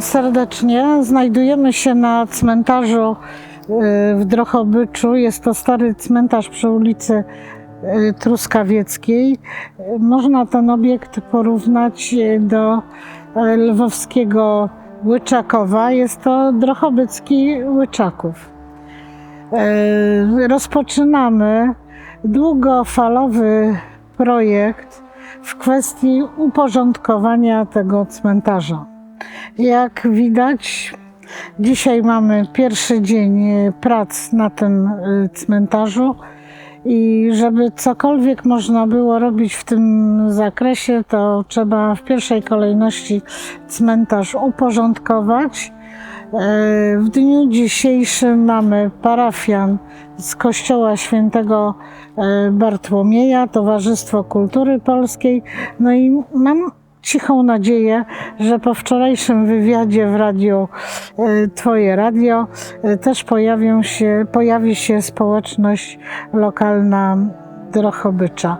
serdecznie. Znajdujemy się na cmentarzu y, w Drohobyczu. Jest to stary cmentarz przy ulicy y, Truskawieckiej. Można ten obiekt porównać y, do lwowskiego Łyczakowa. Jest to Drohobycki Łyczaków. Rozpoczynamy długofalowy projekt w kwestii uporządkowania tego cmentarza. Jak widać, dzisiaj mamy pierwszy dzień e, prac na tym e, cmentarzu i żeby cokolwiek można było robić w tym zakresie, to trzeba w pierwszej kolejności cmentarz uporządkować. E, W dniu dzisiejszym mamy parafian z kościoła świętego Bartłomieja, Towarzystwo Kultury Polskiej. No i mam cichą nadzieję, że po wczorajszym wywiadzie w radiu e, Twoje Radio e, też pojawią się, pojawi się społeczność lokalna Drohobycza.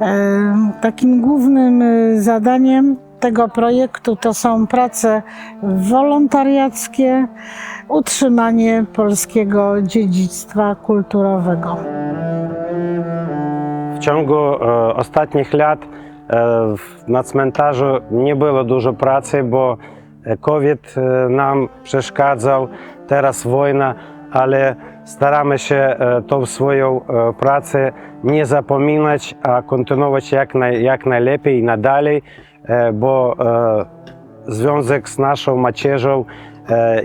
E, Takim głównym zadaniem tego projektu to są prace wolontariackie, utrzymanie polskiego dziedzictwa kulturowego. W ciągu ostatnich lat e, na cmentarzu nie było dużo pracy, bo e, COVID e, nam przeszkadzał, teraz wojna, ale staramy się tą swoją pracę nie zapominać, a kontynuować jak, naj, jak najlepiej i nadalej, bo związek z naszą macierzą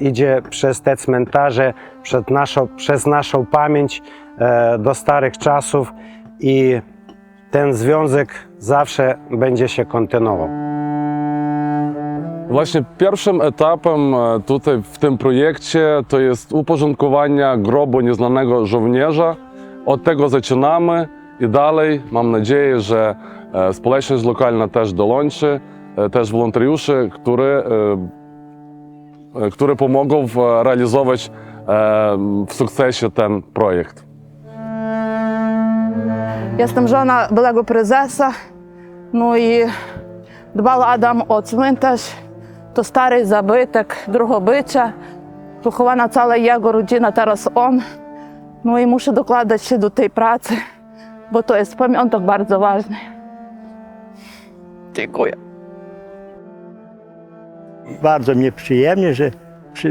idzie przez te cmentarze, przed naszą, przez naszą pamięć do starych czasów i ten związek zawsze będzie się kontynuował. Właśnie pierwszym etapem e, tutaj w tym projekcie to jest uporządkowanie grobu nieznanego żołnierza. Od tego zaczynamy i dalej mam nadzieję, że e, społeczność lokalna też dołączy, e, też wolontariusze, którzy, e, e, które pomogą realizować w sukcesie ten projekt. Jestem żona byłego prezesa, no i dbał Adam o cmentarz. To stary zabytek Drogobycia. Pochowana cała jego rodzina, teraz on. No i muszę dokładać się do tej pracy, bo to jest pamiątek bardzo ważny. Dziękuję. Bardzo mi przyjemnie, że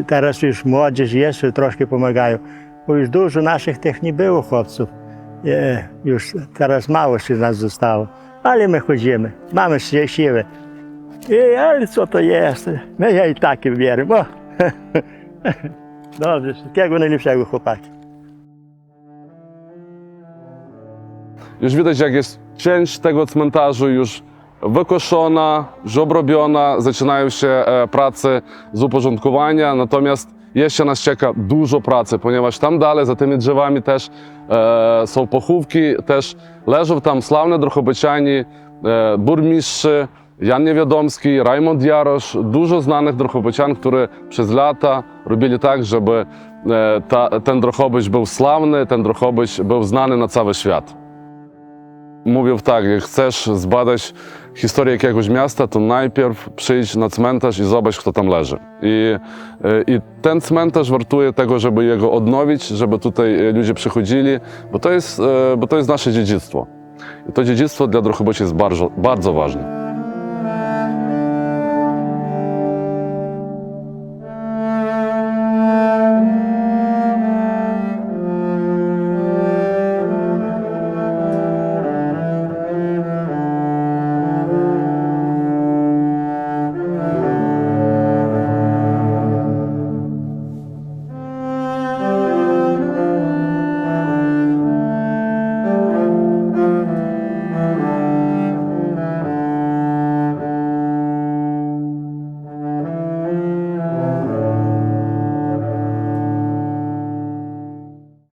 teraz już młodzież jest, że troszkę pomagają. Bo już dużo naszych tych nie było chłopców. E, już teraz mało się nas zostało. Ale my chodzimy, mamy się siłę. I, ale co to jest? My ja i tak wierzymy. O. Dobrze, wszystkiego najlepszego chłopaki. Już widać, jak jest część tego cmentarzu już викошона, жобробьона, починаючи праці з упорządкування. Натомість є ще нас чека дуже праці, ponieważ там далі за тими деревами теж е, są поховки, теж лежав там славне Дрохобичані, е, бурміші, Jan Niewiadomski, Raymond Jarosz, dużo znanych drochobycian, które przez lata robili tak, żeby ta, ten drochobyć był sławny, ten drochobyć był znany na cały świat. Mówił tak, jak chcesz zbadać historię jakiegoś miasta, to najpierw przyjdź na cmentarz i zobacz, kto tam leży. I, y, I ten cmentarz wartuje tego, żeby jego odnowić, żeby tutaj ludzie przychodzili, bo to jest, y, bo to jest nasze dziedzictwo. I to dziedzictwo dla Drohobycza jest bardzo, bardzo ważne.